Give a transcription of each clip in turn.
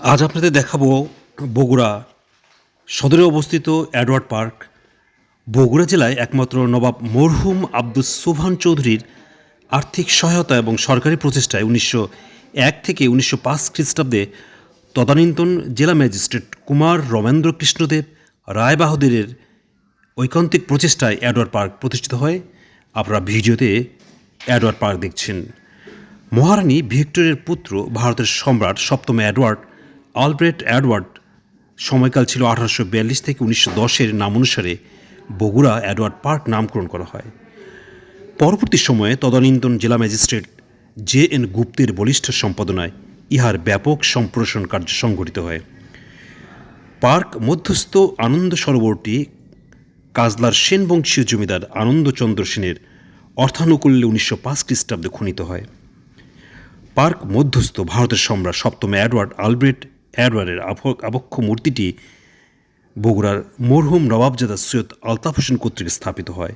আজ আপনাদের দেখাবো বগুড়া সদরে অবস্থিত অ্যাডওয়ার্ড পার্ক। বগুড়া জেলায় একমাত্র নবাব মরহুম আব্দুস সোভান চৌধুরীর আর্থিক সহায়তা এবং সরকারি প্রচেষ্টায় উনিশশো এক থেকে উনিশশো পাঁচ খ্রিস্টাব্দে তদানীন্তন জেলা ম্যাজিস্ট্রেট কুমার রমেন্দ্র কৃষ্ণদেব রায়বাহাদুরের ঐকান্তিক প্রচেষ্টায় অ্যাডওয়ার্ড পার্ক প্রতিষ্ঠিত হয়। আপনারা ভিডিওতে অ্যাডওয়ার্ড পার্ক দেখছেন। মহারানী ভিক্টোরিয়ার পুত্র, ভারতের সম্রাট সপ্তম অ্যাডওয়ার্ড আলব্রেট অ্যাডওয়ার্ড সময়কাল ছিল আঠারোশো বিয়াল্লিশ থেকে উনিশশো দশের নাম অনুসারে বগুড়া অ্যাডওয়ার্ড পার্ক নামকরণ করা হয়। পরবর্তী সময়ে তদানীন্তন জেলা ম্যাজিস্ট্রেট জে এন গুপ্তের বলিষ্ঠ সম্পাদনায় ইহার ব্যাপক সম্প্রসারণ কার্য সংঘটিত হয়। পার্ক মধ্যস্থ আনন্দ সরোবরটি কাজলার সেন বংশীয় জমিদার আনন্দচন্দ্র সেনের অর্থানুকূল্যে উনিশশো পাঁচ খ্রিস্টাব্দে খনিত হয়। পার্ক মধ্যস্থ ভারতের সম্রাট সপ্তম অ্যাডওয়ার্ড আলব্রেট অ্যাডওয়ার্ডের আব- আবক্ষ মূর্তিটি বগুড়ার মরহুম নবাবজাদা সৈয়দ আলতাফ হোসেন কর্তৃক স্থাপিত হয়।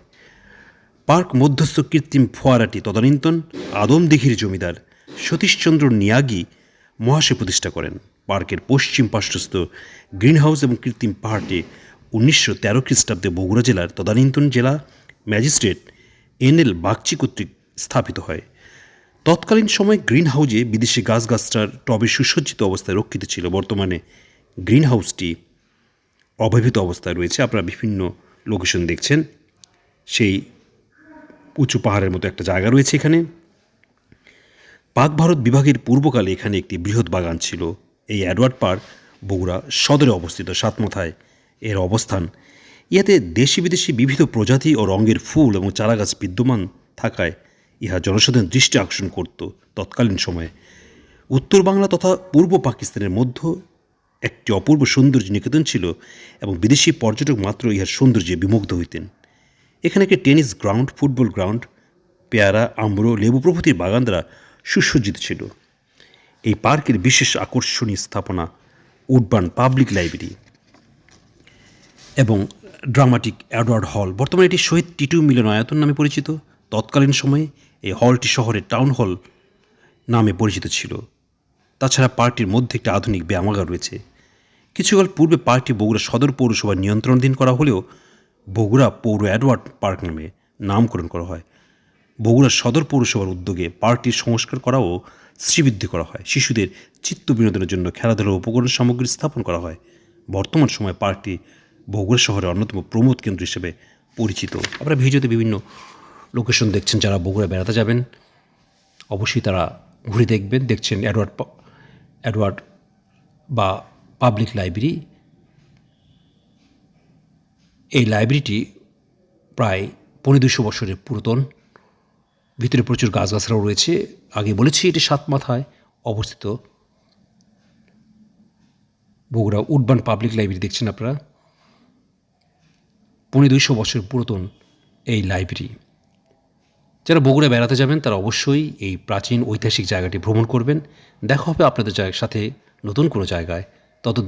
পার্ক মধ্যস্থ কৃত্রিম ফোয়ারাটি তদানীন্তন আদমদিঘির জমিদার সতীশচন্দ্র নিয়াগি মহাশয় প্রতিষ্ঠা করেন। পার্কের পশ্চিম পার্শ্বস্থ গ্রিন হাউস এবং কৃত্রিম পাহাড়টি উনিশশো তেরো খ্রিস্টাব্দে বগুড়া জেলার তদানীন্তন জেলা ম্যাজিস্ট্রেট এন এল বাগচি কর্তৃক স্থাপিত হয়। তৎকালীন সময় গ্রিন হাউজে বিদেশি গাছগাছটার টবে সুসজ্জিত অবস্থায় রক্ষিত ছিল। বর্তমানে গ্রিন হাউসটি অব্যবহৃত অবস্থায় রয়েছে। আপনারা বিভিন্ন লোকেশন দেখছেন। সেই উঁচু পাহাড়ের মতো একটা জায়গা রয়েছে এখানে। পাক ভারত বিভাগের পূর্বকালে এখানে একটি বৃহৎ বাগান ছিল। এই অ্যাডওয়ার্ড পার্ক বগুড়া সদরে অবস্থিত। সাতমাথায় এর অবস্থান। ইহাতে দেশি বিদেশি বিবিধ প্রজাতি ও রঙের ফুল এবং চারাগাছ বিদ্যমান থাকায় ইহা জনসাধারণের দৃষ্টি আকর্ষণ করত তৎকালীন সময়ে। উত্তর বাংলা তথা পূর্ব পাকিস্তানের মধ্যে একটি অপূর্ব সৌন্দর্য নিকেতন ছিল এবং বিদেশি পর্যটক মাত্র ইহার সৌন্দর্যে বিমুগ্ধ হইতেন। এখানে একটি টেনিস গ্রাউন্ড, ফুটবল গ্রাউন্ড, পেয়ারা, আম্র, লেবু প্রভৃতির বাগান দ্বারা সুসজ্জিত ছিল। এই পার্কের বিশেষ আকর্ষণীয় স্থাপনা উডবান পাবলিক লাইব্রেরি এবং ড্রামাটিক অ্যাডওয়ার্ড হল। বর্তমানে এটি শহীদ টিটু মিলনায়তন নামে পরিচিত। তৎকালীন সময়ে এই হলটি শহরের টাউন হল নামে পরিচিত ছিল। তাছাড়া পার্কটির মধ্যে একটি আধুনিক ব্যায়ামাগার রয়েছে। কিছুকাল পূর্বে পার্কটি বগুড়া সদর পৌরসভার নিয়ন্ত্রণাধীন করা হলেও বগুড়া পৌর অ্যাডওয়ার্ড পার্ক নামে নামকরণ করা হয়। বগুড়া সদর পৌরসভার উদ্যোগে পার্কটির সংস্কার করা ও শ্রীবৃদ্ধি করা হয়। শিশুদের চিত্ত বিনোদনের জন্য খেলাধুলার উপকরণ সামগ্রী স্থাপন করা হয়। বর্তমান সময়ে পার্কটি বগুড়া শহরের অন্যতম প্রমোদ কেন্দ্র হিসেবে পরিচিত। আমরা ভিডিওতে বিভিন্ন লোকেশন দেখছেন যারা বগুড়া বেড়াতে যাবেন, অবশ্যই তারা ঘুরে দেখবেন, দেখছেন অ্যাডওয়ার্ড অ্যাডওয়ার্ড বা পাবলিক লাইব্রেরি। এই লাইব্রেরিটি প্রায় পনেরো দুশো বছরের পুরাতন। ভিতরে প্রচুর গাছগাছরাও রয়েছে। আগে বলেছি এটি সাত মাথায় অবস্থিত। বগুড়া উডবান পাবলিক লাইব্রেরি দেখছেন আপনারা? পনেরো দুইশো বছর পুরাতন এই লাইব্রেরি। যারা বগুড়া বেড়াতে যাবেন, তারা অবশ্যই এই প্রাচীন ঐতিহাসিক জায়গাটি ভ্রমণ করবেন। দেখা হবে আপনাদের সাথে নতুন কোনো জায়গায়। তত